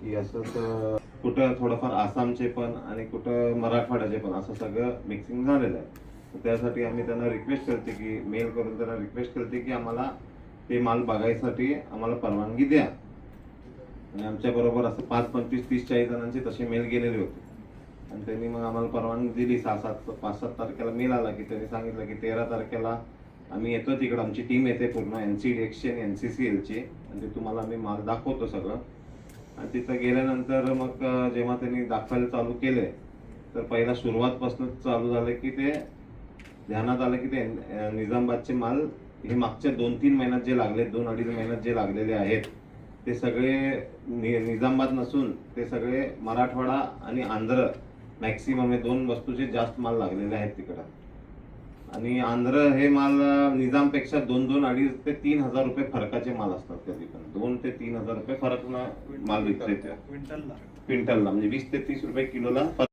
की असंच कुठं थोडंफार आसामचे पण आणि कुठं मराठवाड्याचे पण असं सगळं मिक्सिंग झालेलं आहे. तर त्यासाठी आम्ही त्यांना रिक्वेस्ट करते की मेल करून त्यांना रिक्वेस्ट करते की आम्हाला ते माल बघायसाठी आम्हाला परवानगी द्या. आणि आमच्याबरोबर असं पाच पंचवीस तीस चाळीस जणांचे तसे मेल गेलेले होते. आणि त्यांनी मग आम्हाला परवानगी दिली. सहा सात पाच सात तारखेला मेल आला की त्यांनी सांगितलं की तेरा तारखेला आम्ही येतो तिकडं. आमची टीम येते पूर्ण एन सी डी एक्सची आणि एन सी सी एलची आणि ते तुम्हाला आम्ही माल दाखवतो सगळं. आणि तिथं गेल्यानंतर मग जेव्हा त्यांनी दाखवायला चालू केले तर पहिला सुरुवातपासून चालू झालं की ते ध्यानात आलं की ते निजामबादचे माल हे मागच्या दोन तीन महिन्यात जे लागले दोन अडीच महिन्यात जे लागलेले आहेत ते सगळे नि निजामबाद नसून ते सगळे मराठवाडा आणि आंध्र मॅक्सिमम हे दोन वस्तूचे जास्त माल लागलेले आहेत तिकडं. आणि आंध्र हे माल निजामपेक्षा दोन दोन अडीच ते तीन हजार रुपये फरकाचे माल असतात कधी पण दोन ते तीन हजार रुपये फरक माल विकते क्विंटलला म्हणजे वीस ते तीस रुपये किलोला